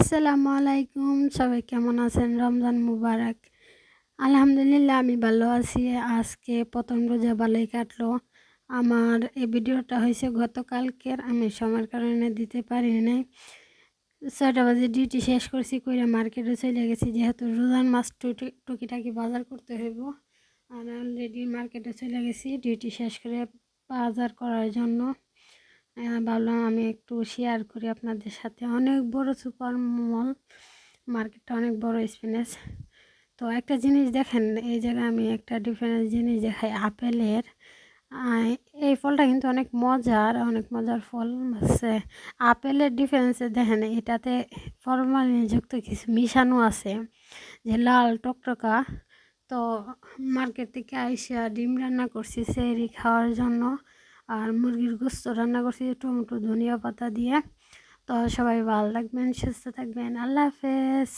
আসসালামু আলাইকুম। সবাই কেমন আছেন? রমজান মুবারক। আলহামদুলিল্লাহ, আমি ভালো আছি। আজকে প্রথম রোজা ভালোই কাটলো। আমার এই ভিডিওটা হয়েছে গতকালকের। আমি সময়ের কারণে দিতে পারি নাই। ছয়টা বাজে ডিউটি শেষ করছি, কইরা মার্কেটে চলে গেছি। যেহেতু রোজান মাছ টুকি টুকিটাকি বাজার করতে হইব, আর অলরেডি মার্কেটে চলে গেছি। ডিউটি শেষ করে বাজার করার জন্য। ভাবলাম আমি একটু শেয়ার করি আপনাদের সাথে। অনেক বড় সুপার মল মার্কেটটা অনেক বড় স্পিনেস তো একটা জিনিস দেখেন, এই জায়গায় আমি একটা ডিফারেন্স জিনিস দেখাই, আপেলের। এই ফলটা কিন্তু অনেক মজার অনেক মজার ফল আছে। আপেলের ডিফারেন্সে দেখেন, এটাতে যুক্ত কিছু মিশানো আছে, যে লাল টকটকা। তো মার্কেট থেকে আইসা ডিম রান্না করছি, সেরি খাওয়ার জন্য। আর মুরগির গোস্ত রান্না করছি টমেটো, ধনিয়া পাতা দিয়ে। তো সবাই ভালো থাকবেন, সুস্থ থাকবেন। আল্লাহ হাফেজ।